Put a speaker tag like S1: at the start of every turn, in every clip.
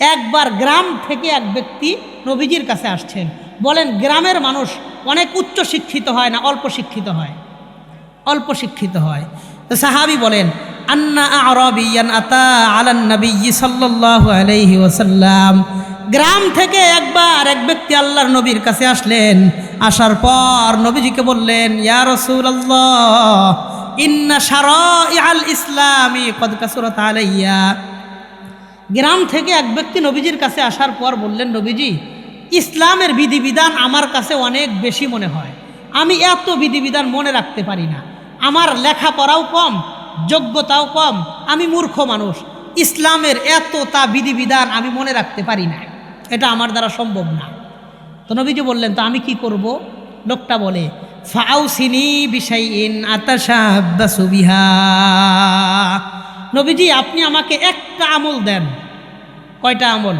S1: একবার গ্রাম থেকে এক ব্যক্তি নবীজির কাছে আসছেন। বলেন, গ্রামের মানুষ অনেক উচ্চ শিক্ষিত হয় না, অল্প শিক্ষিত হয়? অল্প শিক্ষিত হয়। তো সাহাবি বলেন, আন্না আরবিয়ান আতা আলান নবী সাল্লাল্লাহু আলাইহি ওয়াসাল্লাম। গ্রাম থেকে একবার এক ব্যক্তি আল্লাহর নবীর কাছে আসলেন। আসার পর নবীজিকে বললেন, ইয়া রাসূলুল্লাহ, ইন্না শারাইআল ইসলামি কদ কাসুরাত আলাইয়া। গ্রাম থেকে এক ব্যক্তি নবীজির কাছে আসার পর বললেন, নবীজি, ইসলামের বিধিবিধান আমার কাছে অনেক বেশি মনে হয়। আমি এত বিধিবিধান মনে রাখতে পারি না। আমার লেখাপড়াও কম, যোগ্যতাও কম, আমি মূর্খ মানুষ। ইসলামের এত তা বিধিবিধান আমি মনে রাখতে পারি না। এটা আমার দ্বারা সম্ভব না। তো নবীজি বললেন, তো আমি কি করব? লোকটা বলে, ফাউসিনি বিষাইন আতাশাবিহা নবীজি, আপনি আমাকে একটা আমল দেন। কয়টা আমল?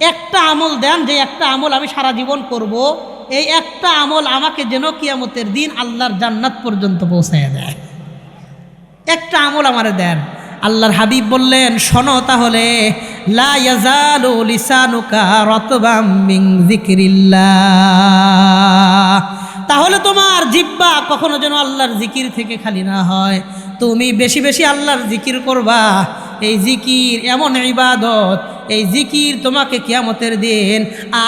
S1: একটা আমল দেন যে একটা আমল আমি সারা জীবন করব। এই একটা আমল আমাকে যেন কিয়ামতের দিন আল্লাহর জান্নাত পর্যন্ত পৌঁছায় দেয়। একটা আমল আমারে দেন। আল্লাহর হাবিব বললেন, শোনো তাহলে তাহলে তোমার জিব্বা কখনো যেন আল্লাহর জিকির থেকে খালি না হয়। তুমি বেশি বেশি আল্লাহর জিকির করবা। এই জিকির এমন ইবাদত, এই জিকির তোমাকে কিয়ামতের দিন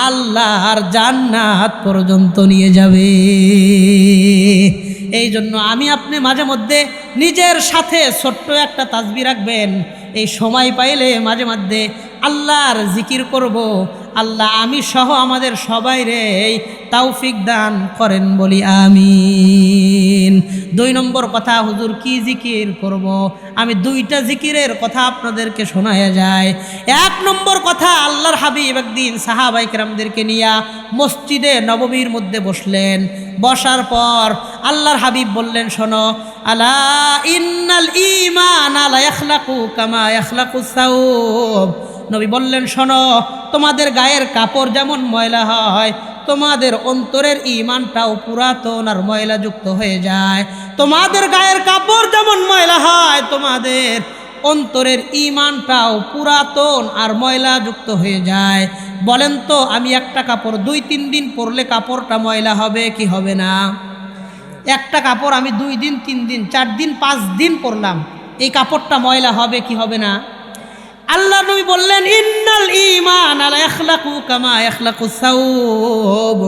S1: আল্লাহর জান্নাত পর্যন্ত নিয়ে যাবে। এই জন্য আমি আপনি মাঝে মধ্যে নিজের সাথে ছোট্ট একটা তাজবি রাখবেন। এই সময় পাইলে মাঝে মধ্যে আল্লাহর জিকির করব আল্লাহ, আমি সহ আমাদের সবাই রে তাওফিক দান করেন বলি আমিন। দুই নম্বর কথা, হুজুর, কি জিকির করব? আমি দুইটা জিকিরের কথা আপনাদেরকে শোনায়া যায়। এক নম্বর কথা, আল্লাহর হাবিব একদিন সাহাবাইকরামদেরকে নিয়া মসজিদে নবমীর মধ্যে বসলেন। বসার পর আল্লাহর হাবিব বললেন, শোনো, আলা ইন্নাল ইমান আলা ইয়াখলাকু কামা ইয়াখলাকু সাউব। নবী বললেন, শোনো, তোমাদের গায়ের কাপড় যেমন ময়লা হয়, তোমাদের অন্তরের ইমানটাও পুরাতন আর ময়লাযুক্ত হয়ে যায়। তোমাদের গায়ের কাপড় যেমন ময়লা হয়, তোমাদের অন্তরের ইমানটাও পুরাতন আর ময়লাযুক্ত হয়ে যায়। বলেন তো, আমি একটা কাপড় দুই তিন দিন পরলে কাপড়টা ময়লা হবে কি হবে না? একটা কাপড় আমি দুই দিন, তিন দিন, চার দিন, পাঁচ দিন পরলাম, এই কাপড়টা ময়লা হবে কি হবে না? আল্লাহ নবী বললেন, ইন্নাল ইমান আলা ইখলাকু কামা ইখলাকু সাউব।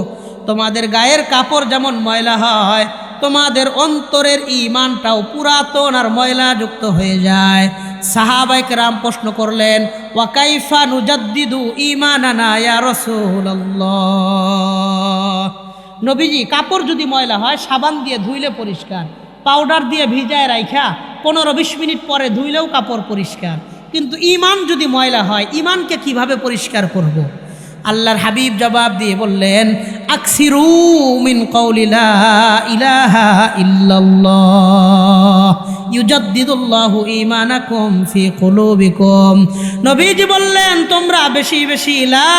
S1: তোমাদের গায়ের কাপড় যেমন ময়লা হয়, তোমাদের অন্তরের ইমানটাও পুরাতন আর ময়লাযুক্ত হয়ে যায়। সাহাবাইক রাম প্রশ্ন করলেন ওয়াকাইফা নুজাদ্দিদু ইমানানা ইয়া রাসূলুল্লাহ? নবীজি, কাপড় যদি ময়লা হয়, সাবান দিয়ে ধুইলে পরিষ্কার, পাউডার দিয়ে ভিজায় রাইখা পনেরো বিশ মিনিট পরে ধুইলেও কাপড় পরিষ্কার। কিন্তু ইমান যদি ময়লা হয় ইমানকে কীভাবে পরিষ্কার করব। আল্লাহর হাবিব জবাব দিয়ে বললেন, আকসিরু মিন কৌলিলা ইলাহা ইল্লাল্লাহ। ইউজাদ্দিদুল্লাহু ঈমানাকুম ফি কুলুবিকুম। নবীজি বললেন, তোমরা বেশি বেশি লা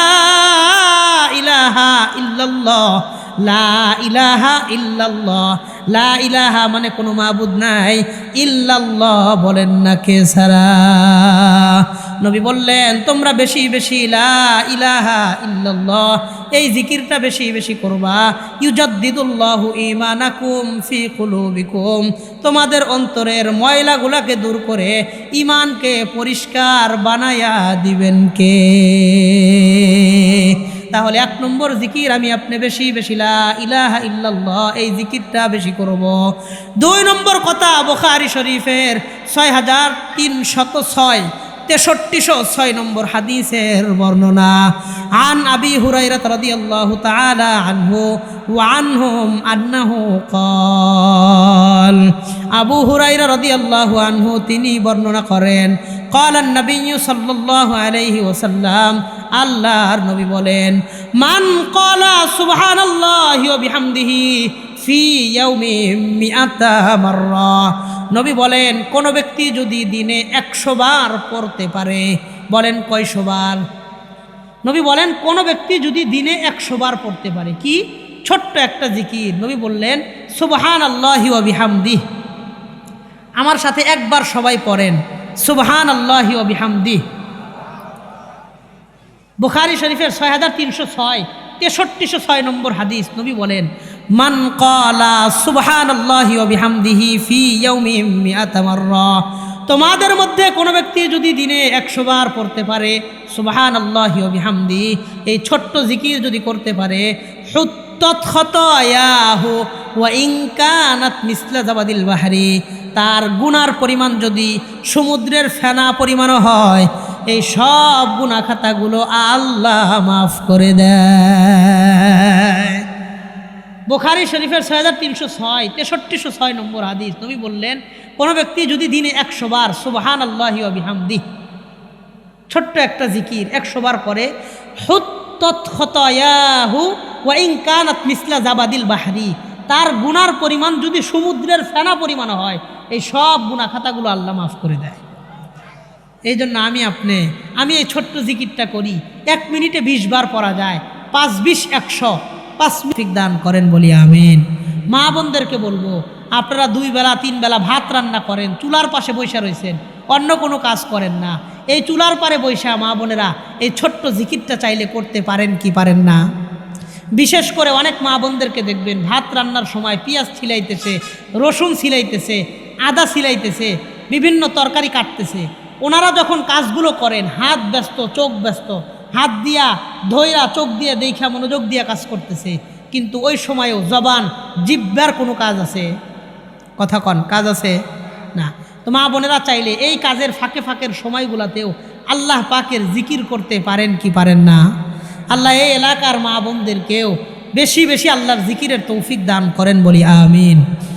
S1: ইলাহা ইল্লাল্লাহ। লা ইলাহা ইল্লাল্লাহ। লা ইলাহা মানে কোনো মাবুদ নাই। ইল্লাল্লাহ বলেন না কে সারা নবী বললেন, তোমরা বেশি বেশি লা ইলাহা ইল্লাল্লাহ, এই জিকিরটা বেশি বেশি করবা। ইউজাদ্দিদুল্লাহু ঈমানাকুম ফি কুলুবিকুম, তোমাদের অন্তরের ময়লাগুলাকে দূর করে ইমানকে পরিষ্কার বানায়া দিবেন কে? তাহলে এক নম্বর জিকির, আমি আপনি বেশি বেশি লা ইলাহা ইল্লাল্লাহ, এই জিকিরটা বেশি করব। দুই নম্বর কথা, বুখারী শরীফের ছয় হাজার তিনশত ছয়। তেষট্টিশো ছয় নম্বর হাদিসের বর্ণনা আন আবি হুরাইরাত রাদিয়াল্লাহু তাআলা আনহু ওয়া আনহুম আন্নাহু قال আবু হুরাইরা রাদিয়াল্লাহু আনহু তিনি বর্ণনা করেন قال النبي صلى الله عليه وسلم আল্লাহর নবী বলেন মান কলা সুবহানাল্লাহি ওয়া বিহামদিহি নবী বলেন, কোন ব্যক্তি যদি দিনে একশো বার পড়তে পারে, বলেন কয়শো বার? নবী বলেন, কোন ব্যক্তি যদি দিনে একশো বার পড়তে পারে, কি? ছোট্ট একটা জিকির। নবী বললেন সুবহান আল্লাহি ওয়া বিহামদিহ আমার সাথে একবার সবাই পড়েন সুবহান আল্লাহি ওয়া বিহামদিহ বুখারি শরীফের ছয় হাজার তিনশো ছয়, তেষট্টিশো ছয় নম্বর হাদিস। নবী বলেন মান কলা সুবহান ফি ইয়াউমিন তোমাদের মধ্যে কোনো ব্যক্তি যদি দিনে একশো বার পড়তে পারে সুবহান আল্লাহ বিহামদি, এই ছোট্ট জিকির যদি করতে পারে বাহারি, তার গুনার পরিমাণ যদি সমুদ্রের ফেনা পরিমাণও হয়, এই সব গুণা খাতাগুলো আল্লাহ মাফ করে দেয়। বোখারি শরীফের ছয় হাজার তিনশো ছয়, তেষট্টিশো ছয় নম্বর হাদিস। নবী বললেন, কোনো ব্যক্তি যদি দিনে একশো বার সুবাহান আল্লাহি বিহামদি, ছোট্ট একটা জিকির, একশো বার কানাত মিসলা জাবাদিল বাহারি, তার গুনার পরিমাণ যদি সমুদ্রের ফেনা পরিমাণ হয়, এই সব গুণা খাতাগুলো আল্লাহ মাফ করে দেয়। এই জন্য আমি আপনি, আমি এই ছোট্ট জিকিরটা করি। এক মিনিটে বিশ বার পড়া যায়, পাঁচ বিশ একশো। পাঁচ মিনিট দান করেন বলি আমিন। মা বোনদেরকে বলব, আপনারা দুই বেলা, তিন বেলা ভাত রান্না করেন, চুলার পাশে বৈশা রয়েছেন অন্য কোনো কাজ করেন না। এই চুলার পারে বৈশা মা বোনেরা এই ছোট্ট জিকিরটা চাইলে করতে পারেন কি পারেন না? বিশেষ করে অনেক মা বোনদেরকে দেখবেন, ভাত রান্নার সময় পেঁয়াজ ছিলাইতেছে, রসুন ছিলাইতেছে, আদা ছিলাইতেছে, বিভিন্ন তরকারি কাটতেছে। ওনারা যখন কাজগুলো করেন, হাত ব্যস্ত, চোখ ব্যস্ত হাত দিয়া ধৈরা চোখ দিয়ে দেখা মনোযোগ দিয়া কাজ করতেছে। কিন্তু ওই সময়ও জবান জিব্বার কোনো কাজ আছে? কথা কন, কাজ আছে? না। তো মা বোনেরা চাইলে এই কাজের ফাঁকে ফাঁকের সময়গুলোতেও আল্লাহ পাকের জিকির করতে পারেন কি পারেন না? আল্লাহ এই এলাকার মা বোনদেরকেও বেশি বেশি আল্লাহর জিকিরের তৌফিক দান করেন বলি, আমিন।